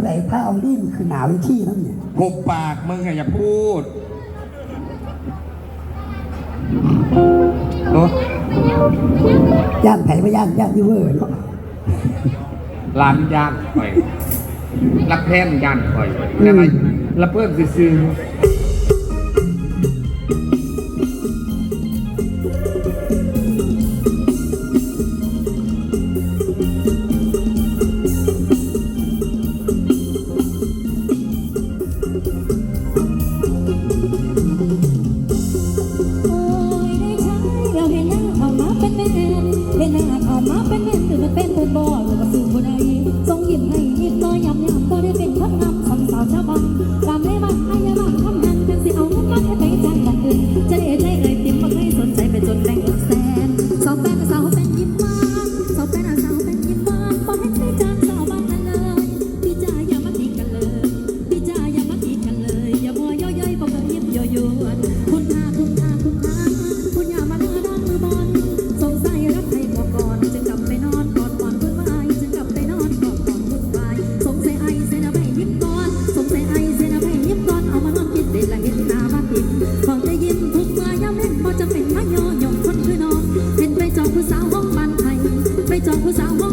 ผู้ใดพระเอาลิ้นคือหนาวที่นั่นเนี่ยหุบปากมึงอะอย่าพูดโอ้ย่างแผ่ไม่ย่างย่างที่เวอร์เนาะร้านย่างค่อยรักแพนย่างค่อยได้ไหรับเพิ่มซื่อๆ 走过沙漠。